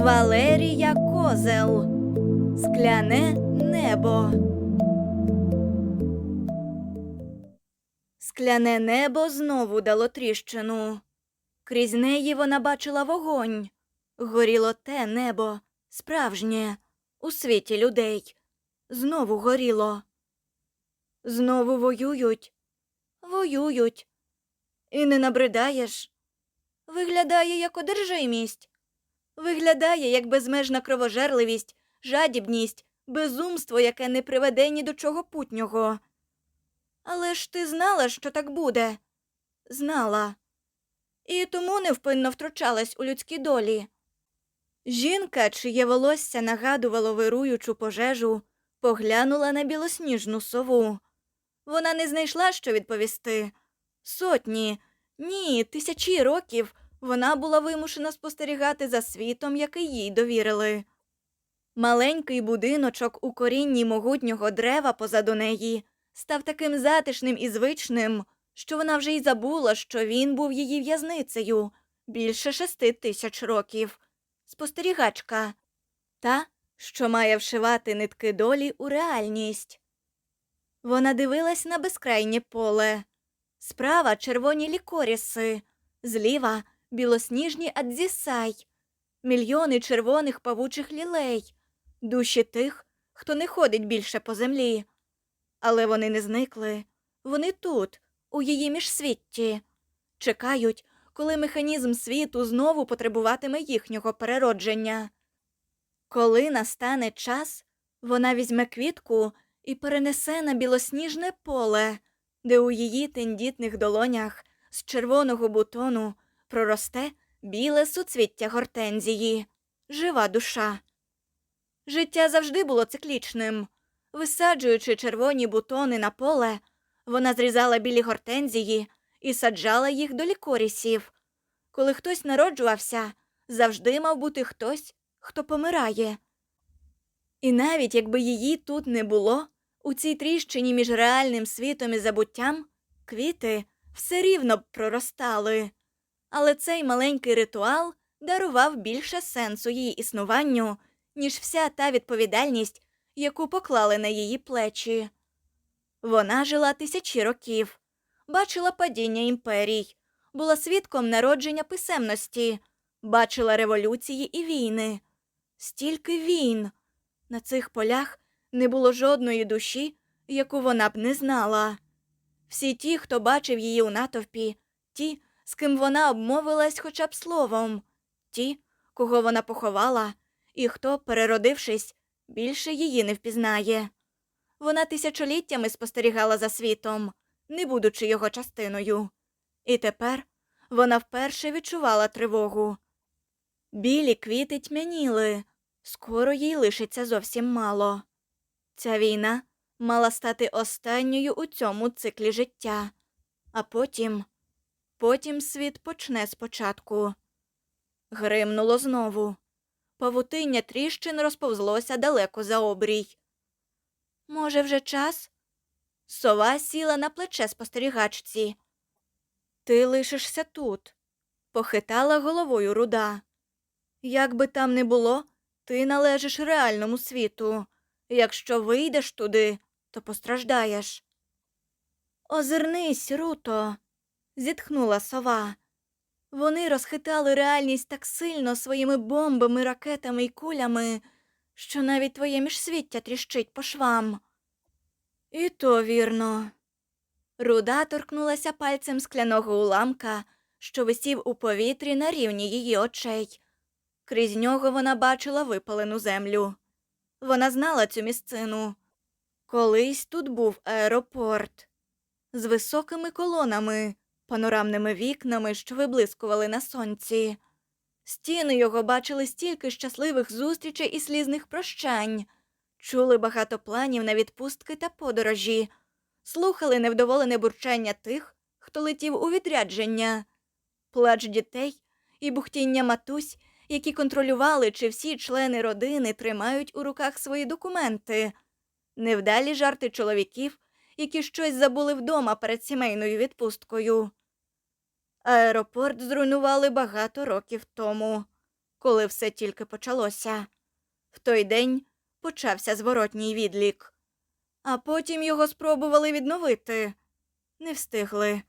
Валерія Козел. Скляне небо. Скляне небо знову дало тріщину. Крізь неї вона бачила вогонь. Горіло те небо, справжнє, у світі людей. Знову горіло. Знову воюють, воюють. І не набридаєш. Виглядає як одержимість. Виглядає як безмежна кровожерливість, жадібність, безумство, яке не приведе ні до чого путнього. Але ж ти знала, що так буде. Знала. І тому невпинно втручалась у людські долі. Жінка, чиє волосся нагадувало вируючу пожежу, поглянула на білосніжну сову. Вона не знайшла, що відповісти. Сотні, ні, тисячі років вона була вимушена спостерігати за світом, який їй довірили. Маленький будиночок у корінні могутнього дерева позаду неї став таким затишним і звичним, що вона вже й забула, що він був її в'язницею більше шести тисяч років. Спостерігачка та, що має вшивати нитки долі у реальність. Вона дивилась на безкрайнє поле. Справа червоні лікоріси, зліва білосніжні адзісай, мільйони червоних павучих лілей, душі тих, хто не ходить більше по землі. Але вони не зникли. Вони тут, у її міжсвітті, чекають, коли механізм світу знову потребуватиме їхнього переродження. Коли настане час, вона візьме квітку і перенесе на білосніжне поле, де у її тендітних долонях з червоного бутону проросте біле суцвіття гортензії, жива душа. Життя завжди було циклічним. Висаджуючи червоні бутони на поле, вона зрізала білі гортензії і саджала їх до лікорісів. Коли хтось народжувався, завжди мав бути хтось, хто помирає. І навіть якби її тут не було, у цій тріщині між реальним світом і забуттям квіти все рівно б проростали. Але цей маленький ритуал дарував більше сенсу її існуванню, ніж вся та відповідальність, яку поклали на її плечі. Вона жила тисячі років, бачила падіння імперій, була свідком народження писемності, бачила революції і війни. Стільки війн. На цих полях не було жодної душі, яку вона б не знала. Всі ті, хто бачив її у натовпі, ті, з ким вона обмовилась хоча б словом, ті, кого вона поховала, і хто, переродившись, більше її не впізнає. Вона тисячоліттями спостерігала за світом, не будучи його частиною. І тепер вона вперше відчувала тривогу. Білі квіти тьмяніли, скоро їй лишиться зовсім мало. Ця війна мала стати останньою у цьому циклі життя, а потім, потім світ почне спочатку. Гримнуло знову. Павутиння тріщин розповзлося далеко за обрій. Може, вже час? Сова сіла на плече спостерігачці. Ти лишишся тут, похитала головою руда. Як би там не було, ти належиш реальному світу. Якщо вийдеш туди, то постраждаєш. Озирнись, Руто, зітхнула сова. Вони розхитали реальність так сильно своїми бомбами, ракетами і кулями, що навіть твоє міжсвіття тріщить по швам. І то вірно. Руда торкнулася пальцем скляного уламка, що висів у повітрі на рівні її очей. Крізь нього вона бачила випалену землю. Вона знала цю місцину. Колись тут був аеропорт з високими колонами, панорамними вікнами, що виблискували на сонці. Стіни його бачили стільки щасливих зустрічей і слізних прощань, чули багато планів на відпустки та подорожі, слухали невдоволене бурчання тих, хто летів у відрядження, плач дітей і бухтіння матусь, які контролювали, чи всі члени родини тримають у руках свої документи, невдалі жарти чоловіків, які щось забули вдома перед сімейною відпусткою. Аеропорт зруйнували багато років тому. коли все тільки почалося. В той день почався зворотній відлік, а потім його спробували відновити. Не встигли.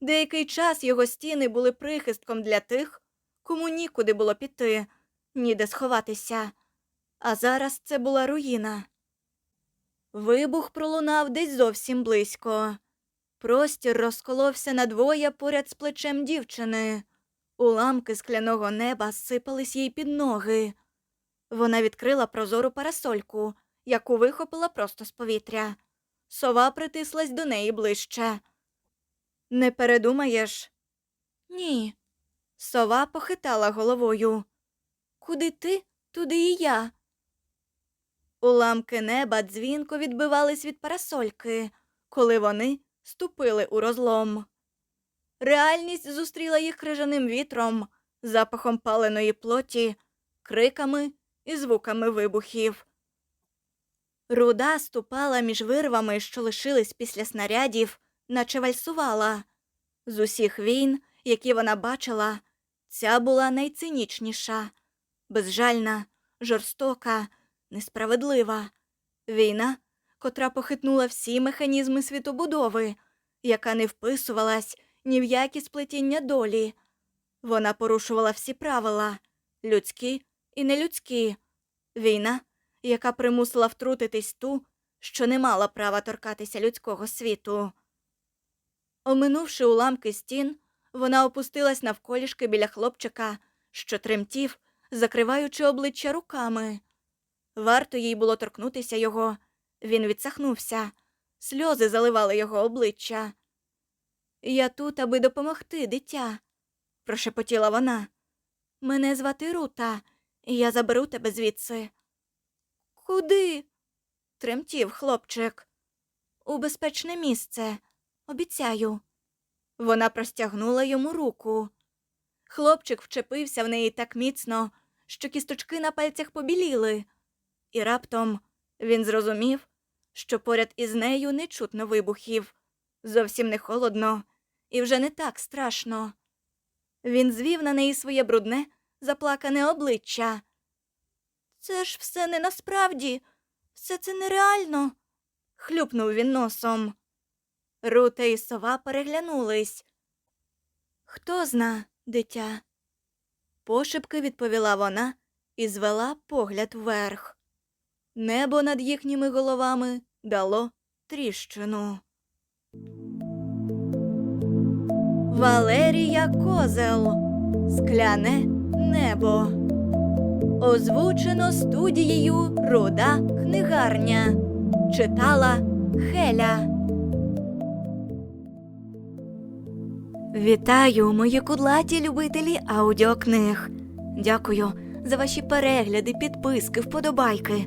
Деякий час його стіни були прихистком для тих, кому нікуди було піти, ніде сховатися. А зараз це була руїна. Вибух пролунав десь зовсім близько. Простір розколовся надвоє поряд з плечем дівчини. Уламки скляного неба сипались їй під ноги. Вона відкрила прозору парасольку, яку вихопила просто з повітря. Сова притислась до неї ближче. Не передумаєш? Ні. Сова похитала головою. Куди ти, туди і я. Уламки неба дзвінко відбивались від парасольки, коли вони ступили у розлом. Реальність зустріла їх крижаним вітром, запахом паленої плоті, криками і звуками вибухів. Руда ступала між вирвами, що лишились після снарядів, наче вальсувала. З усіх війн, які вона бачила, ця була найцинічніша, безжальна, жорстока, несправедлива. Війна, котра похитнула всі механізми світобудови, яка не вписувалась ні в які сплетіння долі. Вона порушувала всі правила людські і нелюдські. Війна, яка примусила втрутитись ту, що не мала права торкатися людського світу. Оминувши уламки стін, вона опустилась навколішки біля хлопчика, що тремтів, закриваючи обличчя руками. Варто їй було торкнутися його. Він відсахнувся, сльози заливали його обличчя. Я тут, аби допомогти, дитя, прошепотіла вона. Мене звати Рута, і я заберу тебе звідси. Куди? тремтів хлопчик. У безпечне місце. Обіцяю. Вона простягнула йому руку. Хлопчик вчепився в неї так міцно, що кісточки на пальцях побіліли, і раптом він зрозумів, що поряд із нею не чутно вибухів, зовсім не холодно і вже не так страшно. Він звів на неї своє брудне, заплакане обличчя. Це ж все не насправді, все це нереально. хлюпнув він носом. Рута і сова переглянулись. Хто зна, дитя? Пошепки відповіла вона і звела погляд вверх. Небо над їхніми головами дало тріщину. Валерія Козел Скляне небо. Озвучено студією Руда книгарня. Читала Хеля. Вітаю, мої кудлаті любителі аудіокниг. Дякую за ваші перегляди, підписки, вподобайки,